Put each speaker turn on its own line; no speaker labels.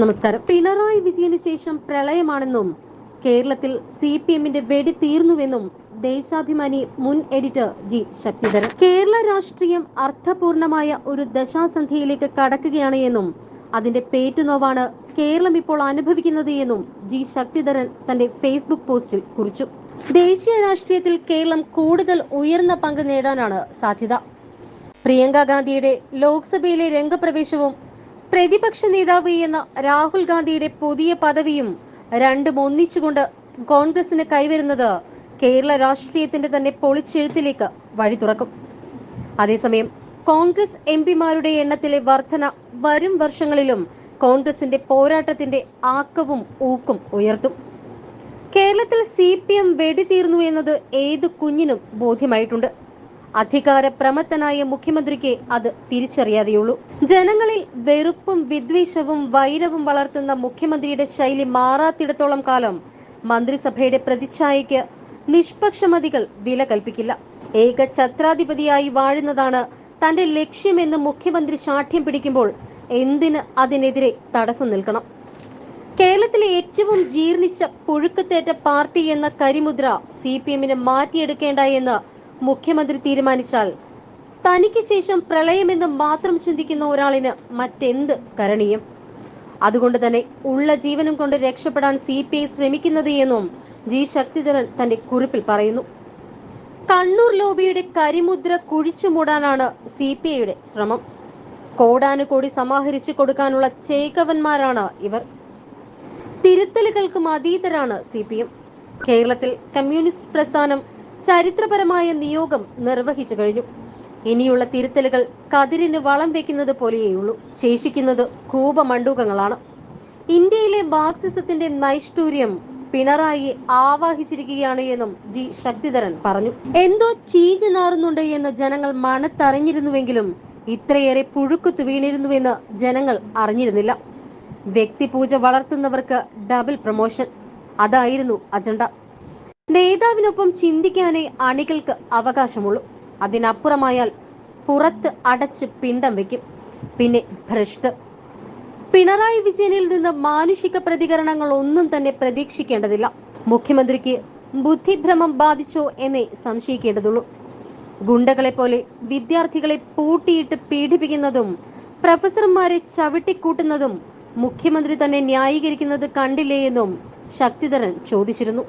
നമസ്കാരം. പിണറായി വിജയന് ശേഷം പ്രളയമാണെന്നും കേരളത്തിൽ സി പി എമ്മിന്റെ വെടി തീർന്നുവെന്നും ദേശാഭിമാനി മുൻ എഡിറ്റർ ജി. ശക്തിധരൻ. കേരള രാഷ്ട്രീയം അർത്ഥപൂർണമായ ഒരു ദശാസന്ധിയിലേക്ക് കടക്കുകയാണ് എന്നും അതിന്റെ പേറ്റുനോവാണ് കേരളം ഇപ്പോൾ അനുഭവിക്കുന്നത് എന്നും ജി. ശക്തിധരൻ തന്റെ ഫേസ്ബുക്ക് പോസ്റ്റിൽ കുറിച്ചു. ദേശീയ രാഷ്ട്രീയത്തിൽ കേരളം കൂടുതൽ ഉയർന്ന പങ്ക് നേടാനാണ് സാധ്യത. പ്രിയങ്ക ഗാന്ധിയുടെ ലോക്സഭയിലെ രംഗപ്രവേശവും പ്രതിപക്ഷ നേതാവ് എന്ന രാഹുൽ ഗാന്ധിയുടെ പുതിയ പദവിയും രണ്ടും ഒന്നിച്ചുകൊണ്ട് കോൺഗ്രസിന് കൈവരുന്നത് കേരള രാഷ്ട്രീയത്തിന്റെ തന്നെ പൊളിച്ചെഴുത്തിലേക്ക് വഴി തുറക്കും. അതേസമയം കോൺഗ്രസ് എം പിമാരുടെ എണ്ണത്തിലെ വർധന വരും വർഷങ്ങളിലും കോൺഗ്രസിന്റെ പോരാട്ടത്തിന്റെ ആക്കവും ഊക്കും ഉയർത്തും. കേരളത്തിൽ സി പി എം വെടിതീർന്നു എന്നത് ഏത് കുഞ്ഞിനും ബോധ്യമായിട്ടുണ്ട്. അധികാര പ്രമത്തനായ മുഖ്യമന്ത്രിക്ക് അത് തിരിച്ചറിയാതെയുള്ളൂ. ജനങ്ങളിൽ വെറുപ്പും വിദ്വേഷവും വൈരവും വളർത്തുന്ന മുഖ്യമന്ത്രിയുടെ ശൈലി മാറാത്തിടത്തോളം കാലം മന്ത്രിസഭയുടെ പ്രതിച്ഛായയ്ക്ക് നിഷ്പക്ഷമതികൾ വില കൽപ്പിക്കില്ല ഏക ഛത്രാധിപതിയായി വാഴുന്നതാണ് തന്റെ ലക്ഷ്യമെന്ന് മുഖ്യമന്ത്രി ശാഠ്യം പിടിക്കുമ്പോൾ എന്തിന് അതിനെതിരെ തടസ്സം നിൽക്കണം? കേരളത്തിലെ ഏറ്റവും ജീർണിച്ച പുഴുക്കത്തേറ്റ പാർട്ടി എന്ന കരിമുദ്ര സി പി എമ്മിന് മാറ്റിയെടുക്കേണ്ട എന്ന് മുഖ്യമന്ത്രി തീരുമാനിച്ചാൽ തനിക്ക് ശേഷം പ്രളയമെന്ന് മാത്രം ചിന്തിക്കുന്ന ഒരാളിന് മറ്റെന്ത് കരണീയം? അതുകൊണ്ട് തന്നെ ഉള്ള ജീവനും കൊണ്ട് രക്ഷപ്പെടാൻ സി പി ഐ ശ്രമിക്കുന്നത് എന്നും ജി ശക്തിധരൻ തന്റെ കുറിപ്പിൽ പറയുന്നു. കണ്ണൂർ ലോബിയുടെ കരിമുദ്ര കുഴിച്ചു മൂടാനാണ് സി പി ഐയുടെ ശ്രമം. കോടാനുകോടി സമാഹരിച്ചു കൊടുക്കാനുള്ള ചേകവന്മാരാണ് ഇവർ. തിരുത്തലുകൾക്കും അതീതരാണ് സി പി എം. കേരളത്തിൽ കമ്മ്യൂണിസ്റ്റ് പ്രസ്ഥാനം ചരിത്രപരമായ നിയോഗം നിർവഹിച്ചു കഴിഞ്ഞു. ഇനിയുള്ള തിരുത്തലുകൾ കതിരിന് വളം വെക്കുന്നത് പോലെയേയുള്ളൂ. ശേഷിക്കുന്നത് കൂപമണ്ഡൂകങ്ങളാണ്. ഇന്ത്യയിലെ മാർക്സിസത്തിന്റെ നൈഷ്ഠൂര്യം പിണറായി ആവാഹിച്ചിരിക്കുകയാണ് എന്നും ജി. ശക്തിധരൻ പറഞ്ഞു. എന്തോ ചീഞ്ഞു നാറുന്നുണ്ട് എന്ന് ജനങ്ങൾ മണത്തറിഞ്ഞിരുന്നുവെങ്കിലും ഇത്രയേറെ പുഴുക്കുത്തു വീണിരുന്നുവെന്ന് ജനങ്ങൾ അറിഞ്ഞിരുന്നില്ല. വ്യക്തിപൂജ വളർത്തുന്നവർക്ക് ഡബിൾ പ്രൊമോഷൻ. അതായിരുന്നു അജണ്ട. നേതാവിനൊപ്പം ചിന്തിക്കാനേ അണികൾക്ക് അവകാശമുള്ളൂ. അതിനപ്പുറമായാൽ പുറത്ത് അടച്ച് പിണ്ടം വെക്കും. പിന്നെ ഭ്രഷ്ട്. പിണറായി വിജയനിൽ നിന്ന് മാനുഷിക പ്രതികരണങ്ങൾ ഒന്നും തന്നെ പ്രതീക്ഷിക്കേണ്ടതില്ല. മുഖ്യമന്ത്രിക്ക് ബുദ്ധിഭ്രമം ബാധിച്ചോ എന്നേ സംശയിക്കേണ്ടതുള്ളൂ. ഗുണ്ടകളെ പോലെ വിദ്യാർത്ഥികളെ പൂട്ടിയിട്ട് പീഡിപ്പിക്കുന്നതും പ്രൊഫസർമാരെ ചവിട്ടിക്കൂട്ടുന്നതും മുഖ്യമന്ത്രി തന്നെ ന്യായീകരിക്കുന്നത് കണ്ടില്ലേ എന്നും ശക്തിധരൻ ചോദിച്ചിരുന്നു.